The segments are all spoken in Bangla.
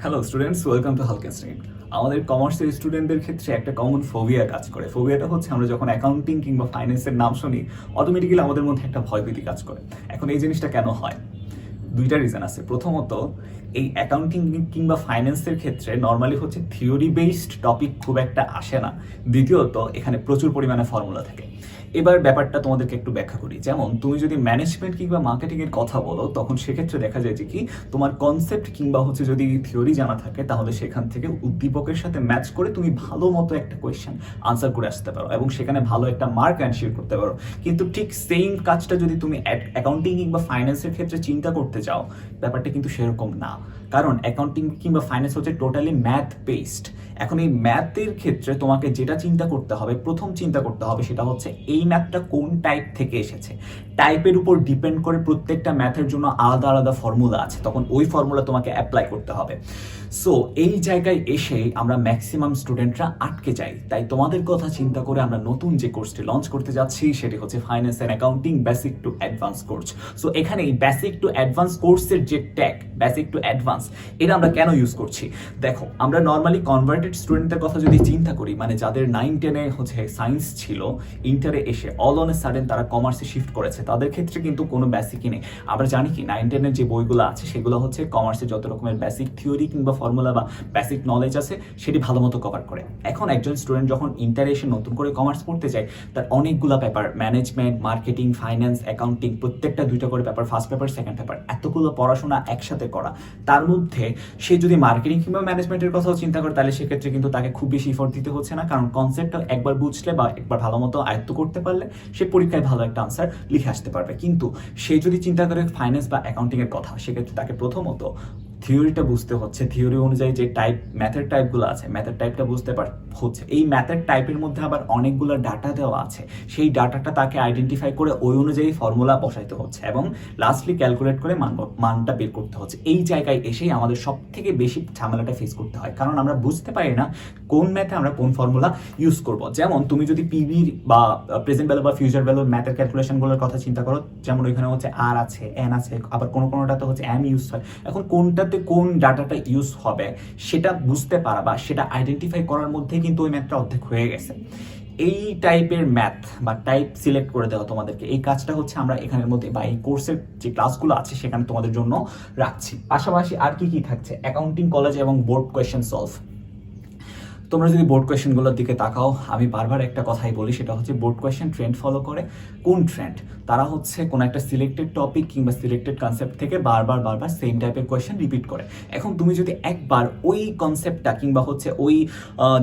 হ্যালো স্টুডেন্টস ওয়েলকাম টু হালকেস্ট্রিন আমাদের কমার্সের স্টুডেন্টদের ক্ষেত্রে একটা কমন ফোবিয়া কাজ করে। ফোবিয়াটা হচ্ছে আমরা যখন অ্যাকাউন্টিং কিংবা ফাইন্যান্সের নাম শুনি অটোমেটিক্যালি আমাদের মধ্যে একটা ভয়ভীতি কাজ করে। এখন এই জিনিসটা কেন হয়? দুইটা রিজন আছে। প্রথমত, এই অ্যাকাউন্টিং কিংবা ফাইন্যান্সের ক্ষেত্রে নর্মালি হচ্ছে থিওরি বেসড টপিক খুব একটা আসে না। দ্বিতীয়ত, এখানে প্রচুর পরিমাণে ফর্মুলা থাকে। এবার ব্যাপারটা তোমাদেরকে একটু ব্যাখ্যা করি। যেমন, তুমি যদি ম্যানেজমেন্ট কিংবা মার্কেটিং এর কথা বলো, তখন সেক্ষেত্রে দেখা যায় যে কি, তোমার কনসেপ্ট কিংবা হচ্ছে যদি থিওরি জানা থাকে, তাহলে সেখান থেকে উদ্দীপকের সাথে ম্যাচ করে তুমি ভালো মতো একটা কোয়েশ্চেন আনসার করে আসতে পারো এবং সেখানে ভালো একটা মার্ক অ্যানশিওর করতে পারো। কিন্তু ঠিক সেম কাজটা যদি তুমি অ্যাকাউন্টিং কিংবা ফাইন্যান্সের ক্ষেত্রে চিন্তা করতে চাও, ব্যাপারটা কিন্তু সেরকম না। কারণ অ্যাকাউন্টিং কিংবা ফাইন্যান্স হচ্ছে টোটালি ম্যাথ বেসড এখন এই ম্যাথের ক্ষেত্রে তোমাকে যেটা চিন্তা করতে হবে, প্রথম চিন্তা করতে হবে সেটা হচ্ছে এই ম্যাথটা কোন টাইপ থেকে এসেছে? টাইপের উপর ডিপেন্ড করে প্রত্যেকটা ম্যাথের জন্য আলাদা আলাদা ফর্মুলা আছে। তখন ওই ফর্মুলা তোমাকে অ্যাপ্লাই করতে হবে। সো এই জায়গায় এসে আমরা ম্যাক্সিমাম স্টুডেন্টরা আটকে যাই। তাই তোমাদের কথা চিন্তা করে আমরা নতুন যে কোর্সটি লঞ্চ করতে যাচ্ছি, সেটি হচ্ছে finance and accounting basic to advance course so এখানে এই বেসিক টু অ্যাডভান্স কোর্সের যে ট্যাগ বেসিক টু অ্যাডভান্স এটা আমরা কেন ইউজ করছি? দেখো, আমরা নর্মালি কনভার্টেড স্টুডেন্টদের কথা যদি চিন্তা করি মানে যাদের নাইন টেনে হচ্ছে সায়েন্স ছিল ইন্টারে এসে অল অন এ সাডেন তারা কমার্সে শিফট করেছে। তাদের ক্ষেত্রে কিন্তু কোনো বেসিকই নেই। আমরা জানি কি নাইন টেনের যে বইগুলো আছে, সেগুলো হচ্ছে কমার্সে যত রকমের বেসিক থিওরি কিংবা ফর্মুলা বা বেসিক নলেজ আছে, সেটি ভালো মতো কভার করে। এখন একজন স্টুডেন্ট যখন ইন্টারে এসে নতুন করে কমার্স পড়তে যায়, তার অনেকগুলো paper management marketing finance accounting প্রত্যেকটা দুইটা করে paper first paper second paper এতগুলো পড়াশোনা একসাথে করা। তার মধ্যে সে যদি মার্কেটিং কিংবা ম্যানেজমেন্টের কথাও চিন্তা করে, তাহলে সেক্ষেত্রে কিন্তু তাকে খুব বেশি ইফোর্ট দিতে হচ্ছে না। কারণ কনসেপ্টটা একবার বুঝলে বা একবার ভালো মতো আয়ত্ত করতে পারলে সে পরীক্ষায় ভালো একটা আনসার লিখে আসতে পারবে। কিন্তু সে যদি চিন্তা করে ফাইন্যান্স বা অ্যাকাউন্টিংয়ের কথা, সেক্ষেত্রে তাকে প্রথমত থিওরিটা বুঝতে হচ্ছে, থিওরি অনুযায়ী যে টাইপ ম্যাথের টাইপগুলো আছে ম্যাথের টাইপটা বুঝতে পার, হচ্ছে। এই ম্যাথের টাইপের মধ্যে আবার অনেকগুলো ডাটা দেওয়া আছে। সেই ডাটাটা তাকে আইডেন্টিফাই করে ওই অনুযায়ী ফর্মুলা বসাইতে হচ্ছে এবং লাস্টলি ক্যালকুলেট করে মান, মানটা বের করতে হচ্ছে। এই জায়গায় এসেই আমাদের সব থেকে বেশি ঝামেলাটা ফেস করতে হয়। কারণ আমরা বুঝতে পারি না কোন ম্যাথে আমরা কোন ফর্মুলা ইউজ করব। যেমন তুমি যদি পিভির বা প্রেজেন্ট ভ্যালু বা ফিউচার ভ্যালুর ম্যাথের ক্যালকুলেশনগুলোর কথা চিন্তা করো, যেমন ওইখানে হচ্ছে আর আছে এন আছে, আবার কোনো কোনোটাতে হচ্ছে এম ইউজ হয়। এখন কোনটাতে কোন ডাটাটা ইউজ হবে সেটা বুঝতে পারা বা সেটা আইডেন্টিফাই করার মধ্যে কিন্তু ওই ম্যাথটা অর্ধেক হয়ে গেছে। এই টাইপের ম্যাথ বা টাইপ সিলেক্ট করে দেওয়া তোমাদেরকে, এই কাজটা হচ্ছে আমরা এখানের মধ্যে বা এই কোর্সের যে ক্লাসগুলো আছে সেখানে তোমাদের জন্য রাখছি। পাশাপাশি আর কি কি থাকছে? অ্যাকাউন্টিং কলেজ এবং বোর্ড কোয়েশ্চেন সলভ তোমরা যদি বোর্ড কোয়েশ্চেনগুলোর দিকে তাকাও, আমি বারবার একটা কথাই বলি, সেটা হচ্ছে বোর্ড কোয়েশ্চেন ট্রেন্ড ফলো করে কোন ট্রেন্ড তারা হচ্ছে কোনো একটা সিলেক্টেড টপিক কিংবা সিলেক্টেড কনসেপ্ট থেকে বারবার বারবার সেম টাইপের কোয়েশ্চেন রিপিট করে। এখন তুমি যদি একবার ওই কনসেপ্টটা কিংবা হচ্ছে ওই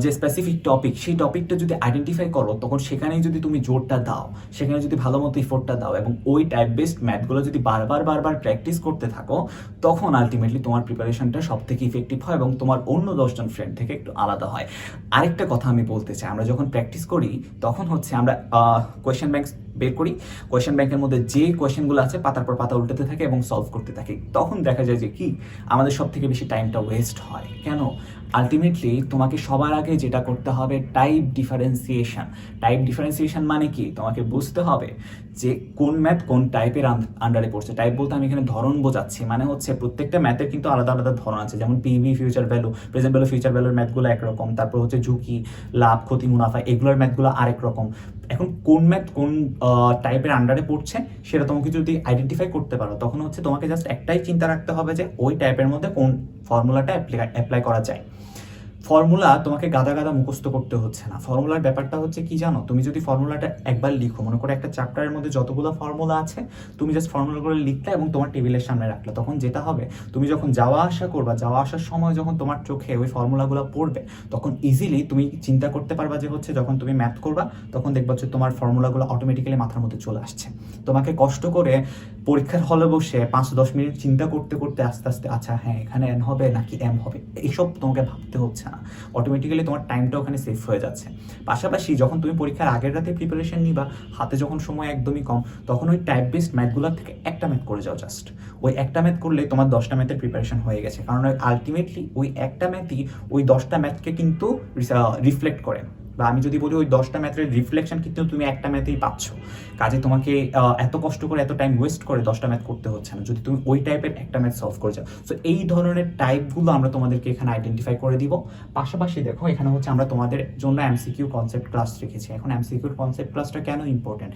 যে স্পেসিফিক টপিক সেই টপিকটা যদি আইডেন্টিফাই করো, তখন সেখানেই যদি তুমি জোরটা দাও, সেখানে যদি ভালো মতো ইফোর্টটা দাও এবং ওই টাইপ বেসড ম্যাথগুলো যদি বারবার বারবার প্র্যাকটিস করতে থাকো, তখন আলটিমেটলি তোমার প্রিপারেশনটা সব থেকে ইফেক্টিভ হয় এবং তোমার অন্য দশজন ফ্রেন্ড থেকে একটু আলাদা হয়। আরেকটা কথা আমি বলতে চাই। আমরা যখন প্র্যাকটিস করি, তখন হচ্ছে আমরা কোয়েশ্চেন ব্যাংক বের করি। কোয়েশ্চেন ব্যাংকের মধ্যে যে কোয়েশ্চেনগুলো আছে, পাতার পর পাতা উল্টাতে থাকে এবং সলভ করতে থাকে। তখন দেখা যায় যে কি? আমাদের সব থেকে বেশি টাইমটা ওয়েস্ট হয়। কেন? আলটিমেটলি তোমাকে সবার আগে যেটা করতে হবে টাইপ ডিফারেন্সিয়েশন টাইপ ডিফারেন্সিয়েশান মানে কি? তোমাকে বুঝতে হবে যে কোন ম্যাথ কোন টাইপের আন্ডারে পড়ছে টাইপ বলতে আমি এখানে ধরন বোঝাচ্ছি মানে হচ্ছে প্রত্যেকটা ম্যাথের কিন্তু আলাদা আলাদা ধরন আছে। যেমন PV future value present value future ভ্যালুর ম্যাথগুলো একরকম। তারপর হচ্ছে ঝুঁকি, লাভ, ক্ষতি, মুনাফা, এগুলোর ম্যাথগুলো আরেক রকম। এখন কোন ম্যাথ কোন টাইপের আন্ডারে পড়ছে সেটা তোমাকে যদি আইডেন্টিফাই করতে পারো, তখন হচ্ছে তোমাকে জাস্ট একটাই চিন্তা রাখতে হবে যে ওই টাইপের মধ্যে কোন ফর্মুলাটা অ্যাপ্লাই করা যায়। ফর্মুলা তোমাকে গাদা গাদা মুখস্থ করতে হচ্ছে না। ফর্মুলার ব্যাপারটা হচ্ছে কি জানো? তুমি যদি ফর্মুলাটা একবার লিখো, মনে করো একটা চ্যাপ্টারের মধ্যে যতগুলো ফর্মুলা আছে, তুমি জাস্ট ফর্মুলাগুলো লিখলে এবং তোমার টেবিলের সামনে রাখলে। তখন যেটা হবে, তুমি যখন যাওয়া আসা করবা, যাওয়া আসার সময় যখন তোমার চোখে ওই ফর্মুলাগুলো পড়বে, তখন ইজিলি তুমি চিন্তা করতে পারবা যে হচ্ছে যখন তুমি ম্যাথ করবা, তখন দেখবা হচ্ছে তোমার ফর্মুলাগুলো অটোমেটিক্যালি মাথার মধ্যে চলে আসছে। তোমাকে কষ্ট করে পরীক্ষার হলে বসে পাঁচ দশ মিনিট চিন্তা করতে করতে আস্তে আস্তে আচ্ছা হ্যাঁ এখানে এন হবে নাকি এম হবে? এইসব তোমাকে ভাবতে হচ্ছে না। অটোমেটিক্যালি তোমার টাইমটা ওখানে সেভ হয়ে যাচ্ছে। পাশাপাশি যখন তুমি পরীক্ষার আগের রাতে প্রিপারেশন নিবা, হাতে যখন সময় একদমই কম, তখন ওই টাইপ বেসড ম্যাথগুলোর থেকে একটা ম্যাথ করে যাও জাস্ট ওই একটা ম্যাথ করলে তোমার দশটা ম্যাথের প্রিপারেশন হয়ে গেছে। কারণ আলটিমেটলি ওই একটা ম্যাথই ওই দশটা ম্যাথকে কিন্তু রিফ্লেক্ট করে। বা আমি যদি বলি ওই দশটা ম্যাথের রিফ্লেকশন কিন্তু তুমি একটা ম্যাথেই পাচ্ছ। কাজে তোমাকে এত কষ্ট করে এত টাইম ওয়েস্ট করে দশটা ম্যাথ করতে হচ্ছে না। যদি তুমি ওই টাইপের একটা ম্যাথ সলভ করে যাও। সো এই ধরনের টাইপগুলো আমরা তোমাদেরকে এখানে আইডেন্টিফাই করে দিব। পাশাপাশি দেখো, এখানে হচ্ছে আমরা তোমাদের জন্য এমসিকিউ কনসেপ্ট ক্লাস রেখেছি। এখন এমসিকিউর কনসেপ্ট ক্লাসটা কেন ইম্পর্টেন্ট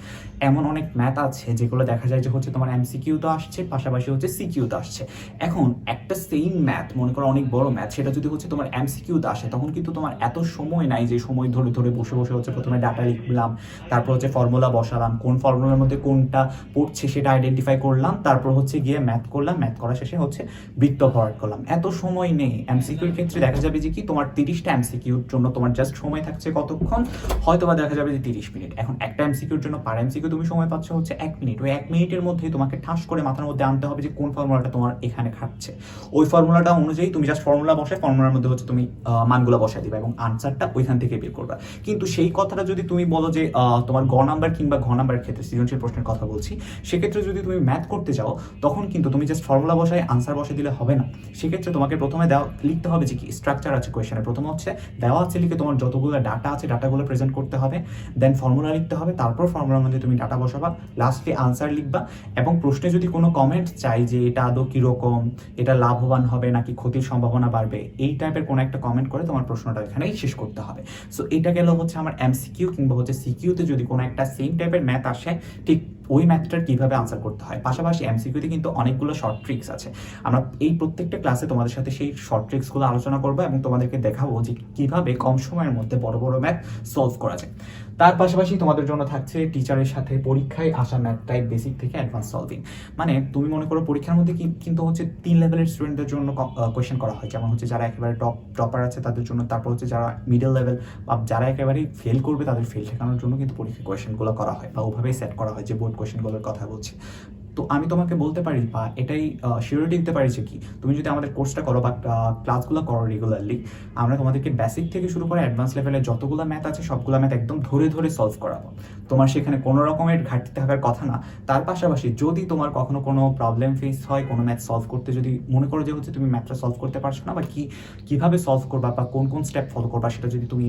এমন অনেক ম্যাথ আছে যেগুলো দেখা যায় যে হচ্ছে তোমার এমসিকিউ তো আসছে, পাশাপাশি হচ্ছে সিকিউ তো আসছে। এখন একটা সেম ম্যাথ মনে করো অনেক বড় ম্যাথ সেটা যদি হচ্ছে তোমার এমসিকিউ আসে, তখন কিন্তু তোমার এত সময় নাই যে সময় ধরে ধরে ধরে বসে বসে হচ্ছে প্রথমে ডাটা লিখলাম, তারপর হচ্ছে ফর্মুলা বসালাম, কোন ফর্মুলার মধ্যে কোনটা পড়ছে সেটা আইডেন্টিফাই করলাম, তারপর হচ্ছে গিয়ে ম্যাথ করলাম ম্যাথ করা শেষে হচ্ছে বৃত্ত ফরওয়ার্ড করলাম। এত সময় নেই। এমসিকিউর ক্ষেত্রে দেখা যাবে যে কি তোমার তিরিশটা এমসিকিউর জন্য তোমার জাস্ট সময় থাকছে কতক্ষণ? হয়তো বা দেখা যাবে যে তিরিশ মিনিট। এখন একটা এমসিকিউর জন্য পার এমসিকিউ তুমি সময় পাচ্ছ হচ্ছে এক মিনিট। ওই এক মিনিটের মধ্যেই তোমাকে ঠাস করে মাথার মধ্যে আনতে হবে যে কোন ফর্মুলাটা তোমার এখানে খাচ্ছে ওই ফর্মুলাটা অনুযায়ী তুমি জাস্ট ফর্মুলা বসে ফর্মুলার মধ্যে হচ্ছে তুমি মানগুলো বসাই দিবে এবং আনসারটা ওইখান থেকে বের করবা। কিন্তু সেই কথাটা যদি তুমি বলো যে তোমার গ নাম্বার কিংবা ঘ নাম্বারের ক্ষেত্রে সৃজনশীল প্রশ্নের কথা বলছি, সেক্ষেত্রে যদি তুমি ম্যাথ করতে যাও, তখন কিন্তু তুমি জাস্ট ফর্মুলা বসায় আনসার বসে দিলে হবে না। সেক্ষেত্রে তোমাকে প্রথমে দেওয়া, লিখতে হবে যে কি স্ট্রাকচার আছে কোয়েশনে প্রথমে হচ্ছে, দেওয়া আছে লিখে তোমার যতগুলো ডাটা আছে ডাটাগুলো প্রেজেন্ট করতে হবে। দেন ফর্মুলা লিখতে হবে, তারপর ফর্মুলার মধ্যে তুমি ডাটা বসাবা। লাস্টে আনসার লিখবা। এবং প্রশ্নে যদি কোনো কমেন্ট চাই যে এটা আদৌ কীরকম, এটা লাভবান হবে নাকি ক্ষতির সম্ভাবনা বাড়বে, এই টাইপের কোনো একটা কমেন্ট করে তোমার প্রশ্নটা এখানেই শেষ করতে হবে। সো এটা গেল হচ্ছে আমার এমসিকিউ কিংবা হচ্ছে সিকিউতে যদি কোনো একটা সেম টাইপের ম্যাথ আসে, ঠিক ওই ম্যাথটার কীভাবে আনসার করতে হয়? পাশাপাশি এমসিকিউতে কিন্তু অনেকগুলো শর্ট ট্রিক্স আছে। আমরা এই প্রত্যেকটা ক্লাসে তোমাদের সাথে সেই শর্ট ট্রিক্সগুলো আলোচনা করব এবং তোমাদেরকে দেখাবো যে কীভাবে কম সময়ের মধ্যে বড় বড় ম্যাথ সলভ করা যায়। তার পাশাপাশি তোমাদের জন্য থাকছে টিচারের সাথে পরীক্ষায় আসা ম্যাথ টাইপ বেসিক থেকে অ্যাডভান্স সলভিং মানে তুমি মনে করো পরীক্ষার মধ্যে কিন্তু হচ্ছে তিন লেভেলের স্টুডেন্টদের জন্য কোয়েশ্চেন করা হয়। যেমন হচ্ছে যারা একেবারে টপ টপার আছে তাদের জন্য, তারপর হচ্ছে যারা মিডল লেভেল বা যারা একেবারেই ফেল করবে তাদের ফেল ঠেকানোর জন্য কিন্তু পরীক্ষা কোয়েশ্চেনগুলো করা হয় বা ওভাবেই সেট করা হয় যে বোর্ড কোয়েশ্চেনগুলোর কথা বলছি। তো আমি তোমাকে বলতে পারি বা এটাই শিওরিটি দিতে পারি যে কি? তুমি যদি আমাদের কোর্সটা করো বা ক্লাসগুলো করো রেগুলারলি আমরা তোমাদেরকে বেসিক থেকে শুরু করে অ্যাডভান্স লেভেলে যতগুলো ম্যাথ আছে, সবগুলো ম্যাথ একদম ধরে ধরে সলভ করাবো। তোমার সেখানে কোনো রকমের ঘাটতি থাকার কথা না। তার পাশাপাশি যদি তোমার কখনো কোনো প্রবলেম ফেস হয়, কোনো ম্যাথ সলভ করতে যদি মনে করো যে হচ্ছে তুমি ম্যাথটা সলভ করতে পারছ না বা কি, কীভাবে সলভ করবা বা কোন কোন স্টেপ ফলো করবা সেটা যদি তুমি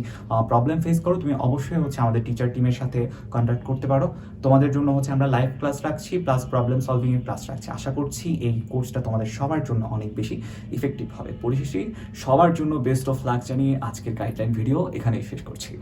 প্রবলেম ফেস করো, তুমি অবশ্যই হচ্ছে আমাদের টিচার টিমের সাথে কন্ট্যাক্ট করতে পারো। তোমাদের জন্য হচ্ছে আমরা লাইভ ক্লাস রাখছি প্লাস প্রবলেম সলভিং এর ক্লাস রাখছি। আশা করছি এই কোর্সটা তোমাদের সবার জন্য অনেক বেশি ইফেক্টিভ হবে। পরিশেষে সবার জন্য বেস্ট অফ লাক জানিয়ে আজকের গাইডলাইন ভিডিও এখানেই শেষ করছি।